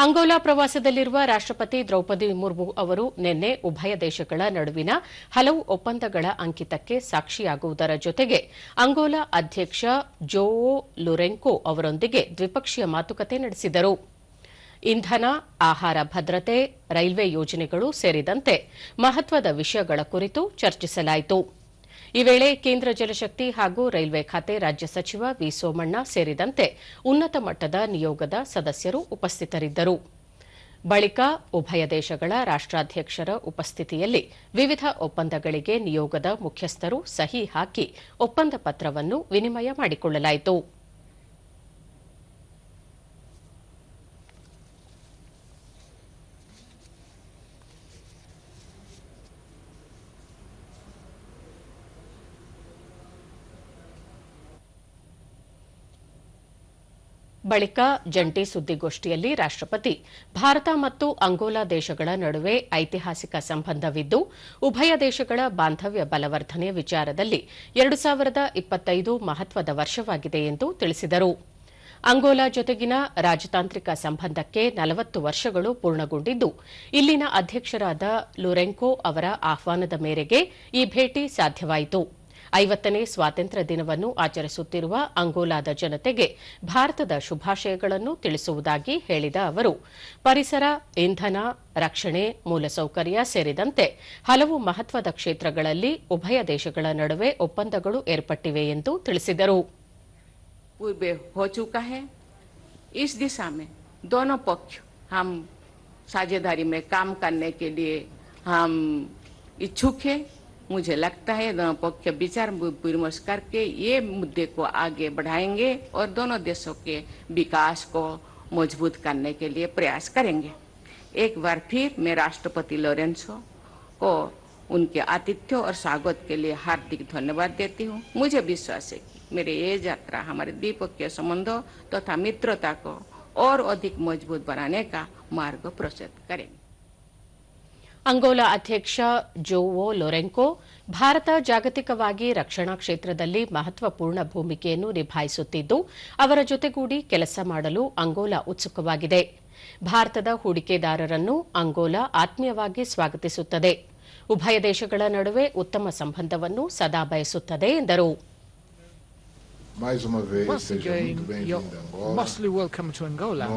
Angola ಪ್ರವಾಸದಲ್ಲಿರುವ ರಾಷ್ಟಪತಿ ದ್ರೌಪದಿ ಮುರ್ಮು ಅವರು ನಿನ್ನೆ ಉಭಯ ದೇಶಗಳ ನಡುವಿನ ಹಲವು ಒಪ್ಪಂದಗಳ ಅಂಕಿತಕ್ಕೆ ಸಾಕ್ಷಿಯಾಗುವುದರ ಜೊತೆಗೆ ಅಂಗೋಲಾ ಅಧ್ಯಕ್ಷ ಜೋವೋ ಲುರೆಂಕೋ ಅವರೊಂದಿಗೆ ದ್ವಿಪಕ್ಷೀಯ ಮಾತುಕತೆ ನಡೆಸಿದರು. ಇಂಧನ, ಆಹಾರ ಭದ್ರತೆ, ರೈಲ್ವೆ ಯೋಜನೆಗಳು ಸೇರಿದಂತೆ ಮಹತ್ವದ ವಿಷಯಗಳ ಕುರಿತು ಚರ್ಚಿಸಲಾಯಿತು. ಈ ವೇಳೆ ಕೇಂದ್ರ ಜಲಶಕ್ತಿ ಹಾಗೂ ರೈಲ್ವೆ ಖಾತೆ ರಾಜ್ಯ ಸಚಿವ ವಿ ಸೋಮಣ್ಣ ಸೇರಿದಂತೆ ಉನ್ನತ ಮಟ್ಟದ ನಿಯೋಗದ ಸದಸ್ಯರು ಉಪಸ್ಥಿತರಿದ್ದರು. ಬಳಿಕ ಉಭಯ ದೇಶಗಳ ರಾಷ್ಟ್ರಾಧ್ಯಕ್ಷರ ಉಪಸ್ಥಿತಿಯಲ್ಲಿ ವಿವಿಧ ಒಪ್ಪಂದಗಳಿಗೆ ನಿಯೋಗದ ಮುಖ್ಯಸ್ಥರು ಸಹಿ ಹಾಕಿ ಒಪ್ಪಂದ ಪತ್ರವನ್ನು ವಿನಿಮಯ ಮಾಡಿಕೊಳ್ಳಲಾಯಿತು. ಬಳಿಕ ಜಂಟಿ ಸುದ್ದಿಗೋಷ್ಠಿಯಲ್ಲಿ ರಾಷ್ಟಪತಿ ಭಾರತ ಮತ್ತು ಅಂಗೋಲಾ ದೇಶಗಳ ನಡುವೆ ಐತಿಹಾಸಿಕ ಸಂಬಂಧವಿದ್ದು, ಉಭಯ ದೇಶಗಳ ಬಾಂಧವ್ಯ ಬಲವರ್ಧನೆ ವಿಚಾರದಲ್ಲಿ ಎರಡು ಸಾವಿರದ ಇಪ್ಪತ್ತೈದು ಮಹತ್ವದ ವರ್ಷವಾಗಿದೆ ಎಂದು ತಿಳಿಸಿದರು. ಅಂಗೋಲಾ ಜೊತೆಗಿನ ರಾಜತಾಂತ್ರಿಕ ಸಂಬಂಧಕ್ಕೆ ನಲವತ್ತು ವರ್ಷಗಳು ಪೂರ್ಣಗೊಂಡಿದ್ದು, ಇಲ್ಲಿನ ಅಧ್ಯಕ್ಷರಾದ ಲುರೆಂಕೋ ಅವರ ಆಹ್ವಾನದ ಮೇರೆಗೆ ಈ ಭೇಟಿ ಸಾಧ್ಯವಾಯಿತು. ಐವತ್ತನೇ ಸ್ವಾತಂತ್ರ್ಯ ದಿನವನ್ನು ಆಚರಿಸುತ್ತಿರುವ ಅಂಗೋಲಾದ ಜನತೆಗೆ ಭಾರತದ ಶುಭಾಶಯಗಳನ್ನು ತಿಳಿಸುವುದಾಗಿ ಹೇಳಿದ ಅವರು ಪರಿಸರ ಇಂಧನ ರಕ್ಷಣೆ ಮೂಲಸೌಕರ್ಯ ಸೇರಿದಂತೆ ಹಲವು ಮಹತ್ವದ ಕ್ಷೇತ್ರಗಳಲ್ಲಿ ಉಭಯ ದೇಶಗಳ ನಡುವೆ ಒಪ್ಪಂದಗಳು ಏರ್ಪಟ್ಟಿವೆ ಎಂದು ತಿಳಿಸಿದರು पूर्व हो चुका है इस दिशा में दोनों पक्ष हम साझेदारी में काम करने के लिए हम इच्छुक है मुझे लगता है दोनों पक्ष विचार विमर्श करके ये मुद्दे को आगे बढ़ाएँगे और दोनों देशों के विकास को मज़बूत करने के लिए प्रयास करेंगे। एक बार फिर मैं राष्ट्रपति लॉरेंसो को उनके आतिथ्य और स्वागत के लिए हार्दिक धन्यवाद देती हूँ। मुझे विश्वास है कि मेरे ये यात्रा हमारे द्विपक्षीय संबंधों तथा तो मित्रता को और अधिक मज़बूत बनाने का मार्ग प्रशस्त करेंगे। ಅಂಗೋಲಾ ಅಧ್ಯಕ್ಷ ಜೋವೋ ಲೊರೆಂಕೊ ಭಾರತ ಜಾಗತಿಕವಾಗಿ ರಕ್ಷಣಾ ಕ್ಷೇತ್ರದಲ್ಲಿ ಮಹತ್ವಪೂರ್ಣ ಭೂಮಿಕೆಯನ್ನು ನಿಭಾಯಿಸುತ್ತಿದ್ದು ಅವರ ಜೊತೆಗೂಡಿ ಕೆಲಸ ಮಾಡಲು ಅಂಗೋಲಾ ಉತ್ಸುಕವಾಗಿದೆ ಭಾರತದ ಹೂಡಿಕೆದಾರರನ್ನು ಅಂಗೋಲಾ ಆತ್ಮೀಯವಾಗಿ ಸ್ವಾಗತಿಸುತ್ತದೆ ಉಭಯ ದೇಶಗಳ ನಡುವೆ ಉತ್ತಮ ಸಂಬಂಧವನ್ನು ಸದಾ ಬಯಸುತ್ತದೆ ಎಂದರು Mais uma vez, Once seja again, muito you're bem-vindo a Angola. mostly welcome to Angola. No